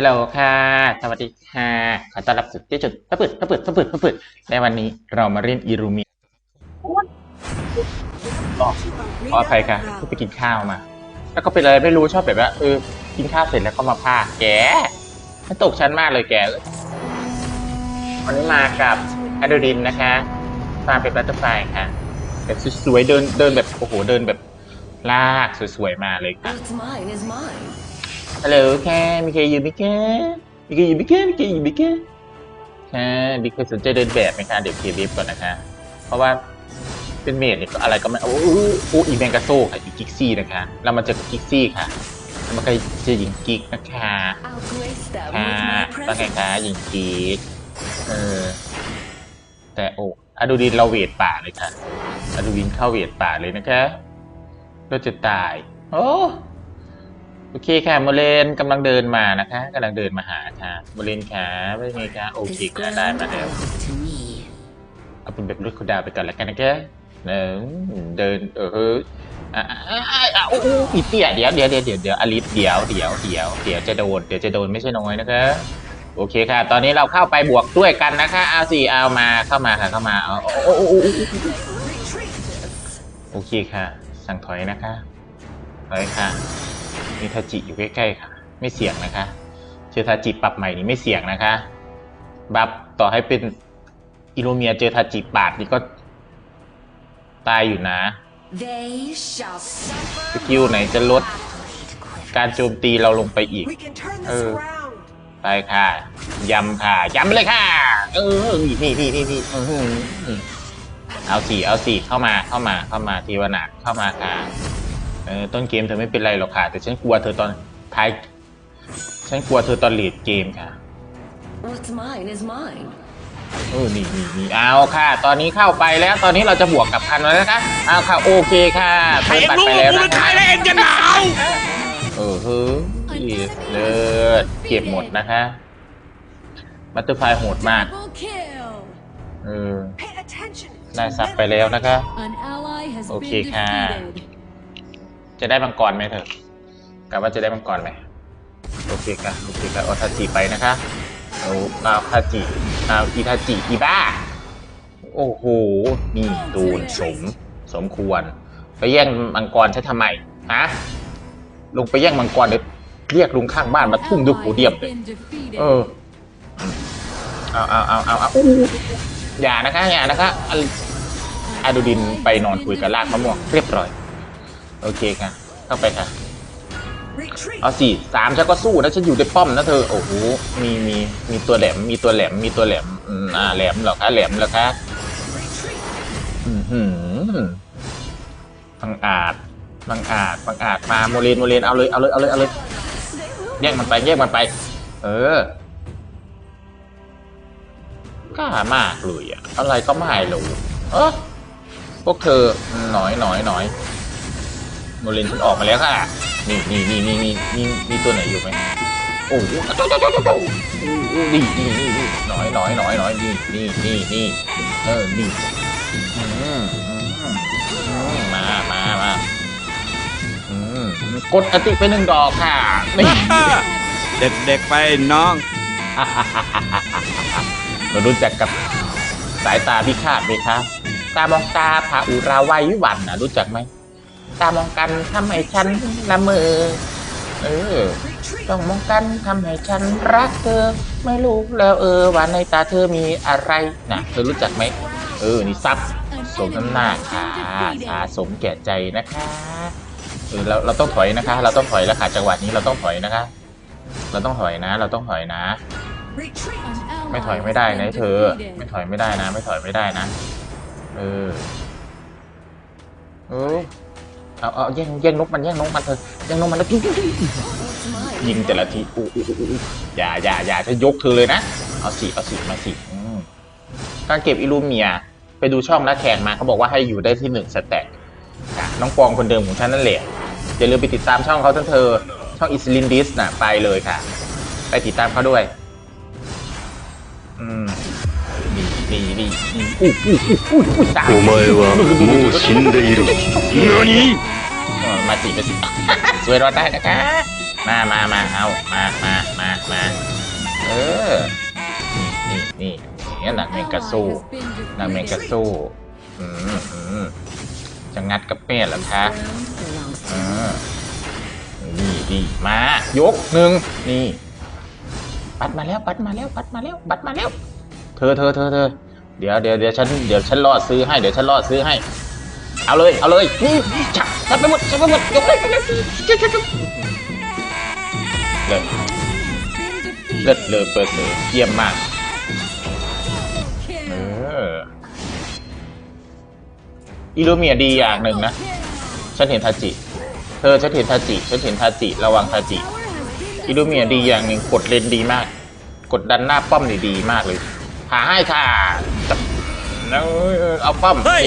ฮัลโหลค่ะ สวัสดีค่ะ ขอต้อนรับสู่ที่จุดปะปึดปะปึดปะปึดปะปึดในวันนี้เรามาเล่นอิรูมิขออภัยค่ะเพิ่งไปกินข้าวมา แล้วก็ไปเลยไรไม่รู้ชอบแบบว่าเออ กินข้าวเสร็จแล้วก็มาพากแกมันตกชั้นมากเลยแกวันนี้มากับอะดรินนะคะฟาร์มเป็นบัตเตอร์ไฟค่ะ แบบสวยๆเดินเดินแบบโอ้โหเดินแบบลากสวยๆมาเลยค่ะ ฮัลโหลค่ะมีใครอยู่ไหมคะมีใครอยู่ไหมคะมีใครอยู่ไหมคะค่ะมีใครสนใจเดินแบบไหมคะเดี๋ยวเคลียร์เว็บก่อนนะคะ เพราะว่าเป็นเมดเนี่ยก็อะไรก็ไม่โอ้โหโอ้อีแมงกาโซ่ค่ะอีกิกซี่นะคะ เรามาเจอกับกิกซี่ค่ะแล้วมันก็เจอหญิงกิกนะคะ I'll grace them ค่ะ with my ว่าไง presence. คะหญิงกิกเออแต่โอ้อะดูดินเราเวทป่าเลยค่ะอะดูดินเข้าเวทป่าเลยนะคะเราจะตาย โอ้ โอเคค่ะโมเลนกำลังเดินมานะคะกำลังเดินมาหาค่ะโมเลนขาเป็นไงคะโอเค This ค่ะได้ ground มาแล้ว belongs to me. เอาเป็นแบบลูกคุณดาวไปก่อนแล้วกันนะคะเออเดินเออเฮ้ยอะอะอะอะอะโอ้โหอีเตี้ยเดี๋ยวเดี๋ยวเดี๋ยวเดี๋ยวเดี๋ยวอลิสเดี๋ยวเดี๋ยวเดี๋ยวเดี๋ยวจะโดนเดี๋ยวจะโดนไม่ใช่น้อยนะคะโอเคค่ะ ตอนนี้เราเข้าไปบวกด้วยกันนะคะเอาสิเอามาเข้ามาค่ะเข้ามาเอาโอ้โอ้โอ้โอ้โอ้ Retreat. โอเคค่ะ สั่งถอยนะคะถอยค่ะ มีทาจิอยู่ใกล้ๆค่ะ ไม่เสี่ยงนะคะ เจอทาจิปรับใหม่นี่ไม่เสี่ยงนะคะ บัฟต่อให้เป็นอิโรเมียเจอทาจิปาดนี่ก็ ตายอยู่นะ They shall ส suffer. กิลไหนจะลด การโจมตีเราลงไปอีก We can turn this Ừ. around. ไปค่ะยำค่ะยำเลยค่ะ เออนี่นี่นี่นี่นี่อื้อหือเอาสี่เอาสี่เข้ามาเข้ามาเข้ามาทีวนาถเข้ามาค่ะ เออต้นเกมเธอไม่เป็นไรหรอกค่ะ แต่ฉันกลัวเธอตอนท้าย ฉันกลัวเธอตอนเลดเกมค่ะ What's mine is mine. เออนี่นี่นี่เอาค่ะ ตอนนี้เข้าไปแล้ว ตอนนี้เราจะบวกกับพันแล้วนะคะเอาค่ะ โอเคค่ะใครเปิดเอ็งบัตรรู้ไปว่าแล้วกูเป็นะนใครแล้วเอ็งจะหนาวเออเฮ้ยเลิศเก็บหมดนะคะบัตเตอร์ไฟโหดมาก Double kill. เออ Pay attention. ได้ซับไปแล้วนะคะ An ally has Okay, been ka. จะได้มังกรไหมเธอกะว่าจะได้มังกรไหมโอเคค่ะโอเคค่ะเอาทาจิไปนะคะเอาเอาทาจิเอาอีทาจิอีบ้า โอ้โหนี่โดนสมสมควร ไปแย่งมังกรใช้ทำไมฮะลงไปแย่งมังกรเดี๋ยวเรียกลุงข้างบ้านมาทุ่มด้วยโพ Ally เดียมเลยเออเอาเอาเอาเอาเอาอย่านะคะอย่านะคะอะอะดูดินไปนอนคุยกับลากมะม่วงเรียบร้อย โอเคค่ะ เข้าไปค่ะ Retreat. เอาสี่สามฉันก็สู้นะฉันอยู่ในป้อมนะเธอ โอ้โห มีมีมีตัวแหลม มีตัวแหลม มีตัวแหลม อืมอ่าแหลมเหรอคะแหลมเหรอคะ อือหือบังอาจบังอาจบังอาจมาโมเลนโมเลนเอาเลยเอาเลยเอาเลยเอาเลยแยกมันไปแยกมันไป เออกล้ามากเลยอะอะไรก็ไม่รู้เออพวกเธอหน่อยหน่อยหน่อย โมเลนฉันออกมาแล้วค่ะ นี่นี่นี่นี่นี่นี่มีตัวไหนอยู่ไหมโอ้โหโจ้โจ้โจ้โจ้โจ้นี่นี่นี่นี่หน่อยหน่อยหน่อยหน่อยนี่นี่นี่นี่เออนี่มามามาอืมกดอติไปหนึ่งดอกค่ะนี่เด็กๆไปน้องเรารู้จักกับสายตาพิฆาตไหมครับ ตามองตาพาอุราวัยวิวันนะรู้จักไหม ตามองกันทำให้ฉันละเมอเออต้องมองกันทำให้ฉันรักเธอ ไม่รู้แล้วเออว่าในตาเธอมีอะไรนะเธอรู้จักไหมเออนี่ซับสมน้ำหน้าค่ะสาสมแก่ใจนะคะเออเราเราต้องถอยนะคะ เราต้องถอยแล้วค่ะจังหวะนี้เราต้องถอยนะคะ เราต้องถอยนะ เราต้องถอยนะ ไม่ถอยไม่ได้นะเธอ ไม่ถอยไม่ได้นะ ไม่ถอยไม่ได้นะ เออเออ เอาเอาแย่งแย่งนกมันแย่งนกมันเธอแย่งนกมันแล้วยิงยิงยิงแต่ละทีอู้อู้อู้อู้อย่าอย่าอย่าจะยกเธอเลยนะ เอาสิเอาสิมาสิการเก็บอิลูเมีย ไปดูช่องนักแข่งมาเขาบอกว่าให้อยู่ได้ที่หนึ่งสแต็กน้องปองคนเดิมของฉันนั่นแหละอย่าลืมไปติดตามช่องเขาทั้งเธอ ช่องอิสลินดิสน่ะไปเลยค่ะ ไปติดตามเขาด้วย อืม นี่นี่นี่นี่อู้อู้อู้อู้อู้ตาย お前はもう死んでいる。何 เออมาสิมาสิ สวยรอดได้นะคะ ม มามามาเอามามามามาเออ นี่นี่นี่นี่นางเมกาสู้ Ally has been นางเมกา defeated. สู้ อืมอืมจะงัดกับเป้เหรอคะ Ground belongs เอ to อนี่ดีมา ยกหนึ่งนี่ ปัดมาแล้ว ปัดมาแล้ว ปัดมาแล้ว ปัดมาแล้ว เธอเธอเธอเธอเดี๋ยวเดี๋ยวเดี๋ยวฉันเดี๋ยวฉันรอดซื้อให้เดี๋ยวฉันรอดซื้อให้ เอาเลยเอาเลยนี่จับจับไปหมดจับไปหมดยกเลยเลยเลิศเลิศเลยเปิดเลยเยี่ยมมากเอออิลูเมียดีอย่างหนึ่งนะ ฉันเห็นทาจิ เธอฉันเห็นทาจิ ฉันเห็นทาจิ ระวังทาจิอิลูเมียดีอย่างหนึ่งกดเลนดีมาก กดดันหน้าป้อมนี่ดีมากเลย ผ่าให้ค่ะแล้วเอาปั้มเฮ้ย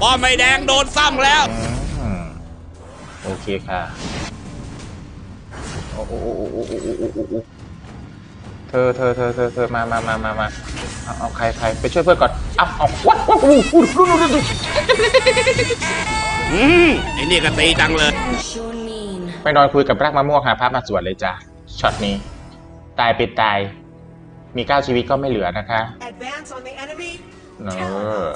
ป้อมไม่แดงโดนซ้ำแล้วโอเคค่ะเธอเธอเธอเธอเธอมามามามามาเอาใครใครไปช่วยเพื่อนก่อนเอาเอาวัดวัดโอ้โหดูดูดูดูอืมไอ้นี่ก็ตีจังเลย You sure mean. ไปนอนคุยกับรากมะม่วงหาพระมาสวดเลยจ้ะช็อตนี้ ตายเป็ดตาย มีเก้าชีวิตก็ไม่เหลือนะคะ Advance on the enemy. เออ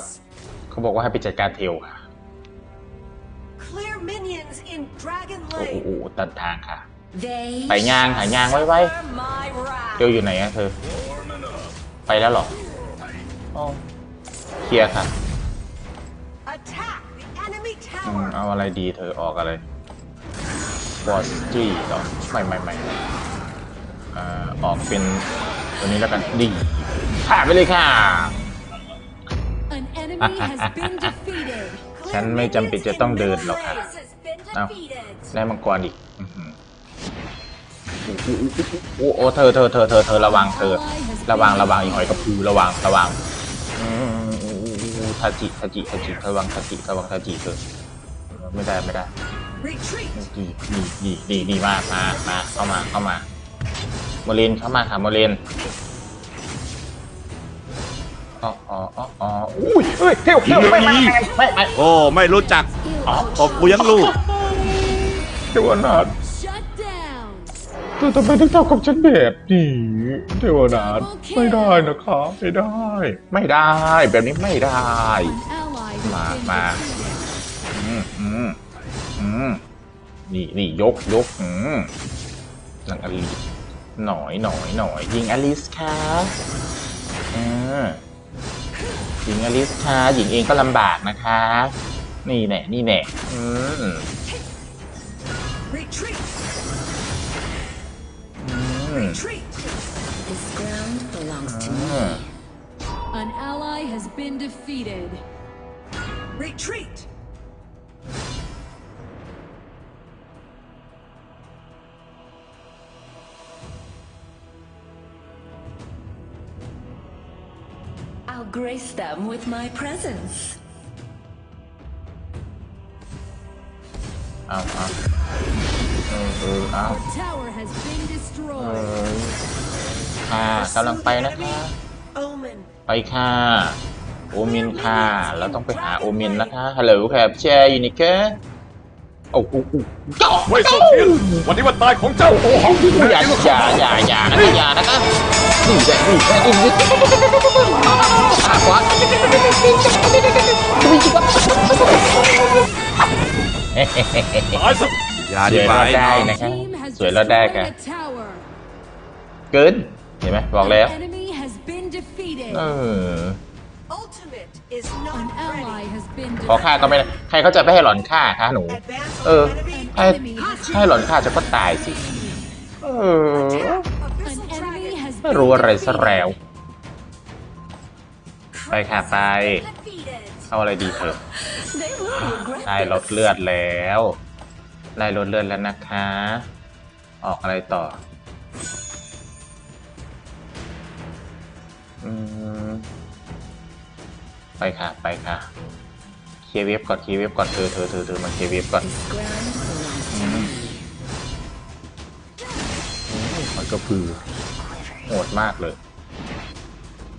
เขาบอกว่าให้ไปจัดการเทลค่ะ Clear minions in Dragon โอ้โห Lane. ตันทางค่ะ They ไปย่างหาย่างไว้ไว้ Bear my wrath. เทลอยู่ไหนอะเธอ ไปแล้วเหรออ๋อเคลียร์ค่ะ Attack the enemy อืม tower. เอาอะไรดีเธอออกอะไรบอสจี้เหรอไม่ไม่ไม่อ่าออกเป็น ตัวนี้แล้วกันดีผ่านไปเลยค่ะ An enemy has been defeated. ฉันไม่จำเป็นจะต้องเดินหรอกค่ะเอ้าได้มังกรอีกอื้อหือโอ้โอ้เธอเธอเธอเธอเธอระวังเธอ ระวังระวังอีหอยกระพูระวังระวังอืมทาจิทาจิทาจิระวังทาจิระวังทาจิเธอไม่ได้ไม่ได้ Retreat. ดีดีดีดีดีมากมามาเข้ามาเข้ามาโมเลนเข้ามาค่ะโมเลน อ๋ออ๋ออ๋ออ๋ออุ้ยเฮ้ยเที่ยวเที่ยวไม่ไม่ไม่ไม่โอ้ ไม่รู้จักตบกูยังลูกเทวนาถ Shut down. เธอทำไมถึงทำกับฉันแบบนี้เทวนาถไม่ได้นะคะไม่ได้ ไม่ได้แบบนี้ไม่ได้ An ally has Ma- been ma. defeated. อืมอืมอืมนี่นี่ยกยกอืมนางอลิสหน่อยหน่อยหน่อยยิงอลิสค่ะอ่า หญิงอลิสค่ะหญิงเองก็ลำบากนะคะ นี่แน่นี่แน่อืม Retreat. อืม Retreat. This ground belongs to อื me. ม An ally has been defeated. Retreat. Grace them with my presence. เอาเอาเออเออเอา Tower has been เอ destroyed. อค่ะกำลังไปนะคะ Omen. ไปค่ะ โอเมนค่ะ เราต้องไปหาโอเมนนะคะ ฮัลโหลครับแชร์อยู่นี่แกโอ้โหจ่อไม่สนเทียนวันนี้วันตายของเจ้าโอหังอย่าอย่าอย่าอย่านะคะอย่านะคะ นี่แหละนี่แหละนี่แหละขาขวาตายซะอย่าสดีวยไปเราได้น้องนะคะ Team has สวยเราได้ destroyed ค่ะ a tower. เกินเห็นไหมบอกแล้ว An enemy has been defeated. เออ Ultimate is An not ally ready. has been ขอฆ่าก็ไม่ได้ใครเขาจะไม่ให้หลอนฆ่าคะหนู Advance on Uh, the enemy. ให้ให้หลอนฆ่าจะก็ตายสิ เออ Attack ไม่รู้อะไรซะแล้ว ไปค่ะไป เอาอะไรดีเถอะ ได้ลดเลือดแล้ว ได้ลดเลือดแล้วนะคะ ออกอะไรต่อ อืม ไปค่ะไปค่ะ เคลียร์เว็บก่อนเคลียร์เว็บก่อนเธอเธอเธอเธอมาเคลียร์เว็บก่อน this ground belongs อื to ม me. อืมมันก็คือ โหดมากเลย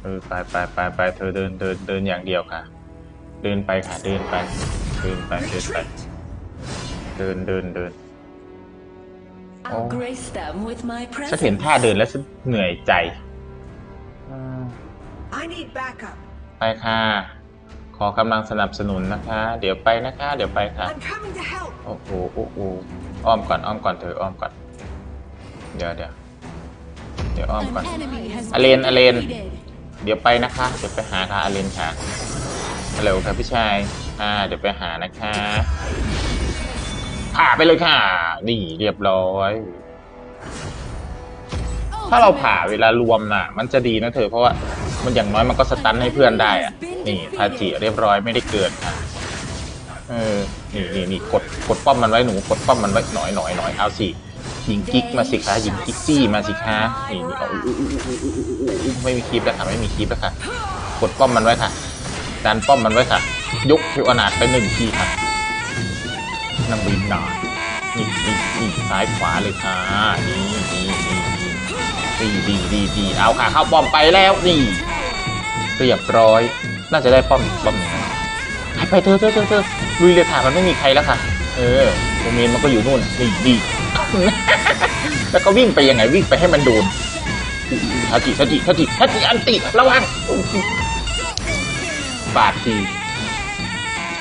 เออไปไปไปไปเธอเดินเดินเดินอย่างเดียวค่ะ เดินไปค่ะเดินไป เดินไปเดินไป Retreat. เดินเดินเดิน I'll grace them with my ฉันเห็น presence. ท่าเดินแล้วฉันเหนื่อยใจอืม I need backup. ไปค่ะ ขอกำลังสนับสนุนนะคะ เดี๋ยวไปนะคะ เดี๋ยวไปค่ะ I'm coming to help. โอ้โหโอ้โหอ้อมก่อนอ้อมก่อนเธออ้อมก่อน เดี๋ยวเดี๋ยว เดี๋ยวอ้อม An ก่อน enemy has Alien, been Alien. defeated. เดี๋ยวไปนะคะ เดี๋ยวไปหาค่ะอาเลนค่ะฮัลโหลครับพี่ชาย อ่า เดี๋ยวไปหานะคะผ่าไปเลยค่ะ นี่เรียบร้อย ถ้าเราผ่าเวลารวมน่ะ มันจะดีนะเธอเพราะว่ามันอย่างน้อยมันก็สตันให้เพื่อนได้อะนี่ทาจิเรียบร้อยไม่ได้เกินค่ะเออ นี่นี่นี่กดกดป้อมมันไว้หนูกดป้อมมันไว้หน่อยหน่อยหน่อยเอาสิ ยิงกิ๊กมาสิคะยิงกิ๊กจี้มาสิคะนี่เอาไม่มีคลิปแล้วค่ะไม่มีคลิปแล้วค่ะ กดป้อมมันไว้ค่ะดันป้อมมันไว้ค่ะ ยกเทวอนาถไปหนึ่งทีค่ะนางบินหนานี่นี่นี่ซ้ายขวาเลยค่ะนี่นี่นี่นี่ดีดีดีดีเอาค่ะเข้าป้อมไปแล้วนี่เรียบร้อย น่าจะได้ป้อมป้อมหนึ่งไปไปเธอเธอเธอเธอลุยเลยค่ะมันไม่มีใครแล้วค่ะ เออโมเมนมันก็อยู่นู่นนี่ดี แล้วก็วิ่งไปยังไงวิ่งไปให้มันโดนทัจิทัจิทัจิทัจิอันติระวังบาดที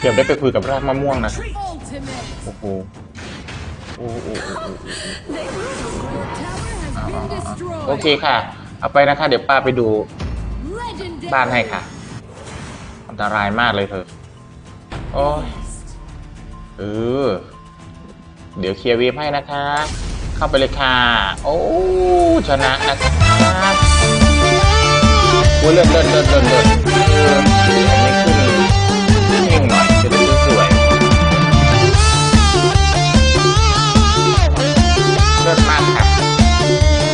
เดี๋ยวได้ไปคุยกับรากมะม่วงนะโอ้โหโอ้โหโอเคค่ะ เอาไปนะคะ เดี๋ยวป้าไปดูบ้านให้ค่ะ อันตรายมากเลยเธอโอ้เออ เดี๋ยวเคลียร์เวฟให้นะคะเข้าไปเลยค่ะ โอ้ชนะนะคะโอ้ยเลิศเลิศเลิศเลิศเลิศเออไม่ขึ้นเพ่งหน่อยจะได้สวยเลิศมากค่ะ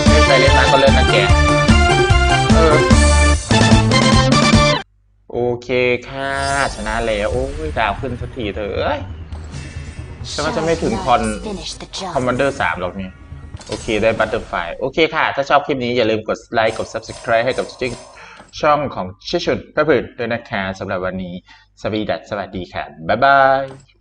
เล่นไปเล่นมาก็เลิศนะแกเออโอเคค่ะ ชนะแล้ว โอ้ยดาวขึ้นสักทีเถอะ ฉันว่าจะไม่ถึงคอนคอมมานเดอร์สามหรอกเนี่ย โอเคได้บัตเตอร์ไฟโอเคค่ะ ถ้าชอบคลิปนี้อย่าลืมกดไลค์ กด Subscribe ให้กับช่องของชิชุนพระพืชด้วยนะคะสำหรับวันนี้ สวีดัสสวัสดีค่ะ บ๊ายบาย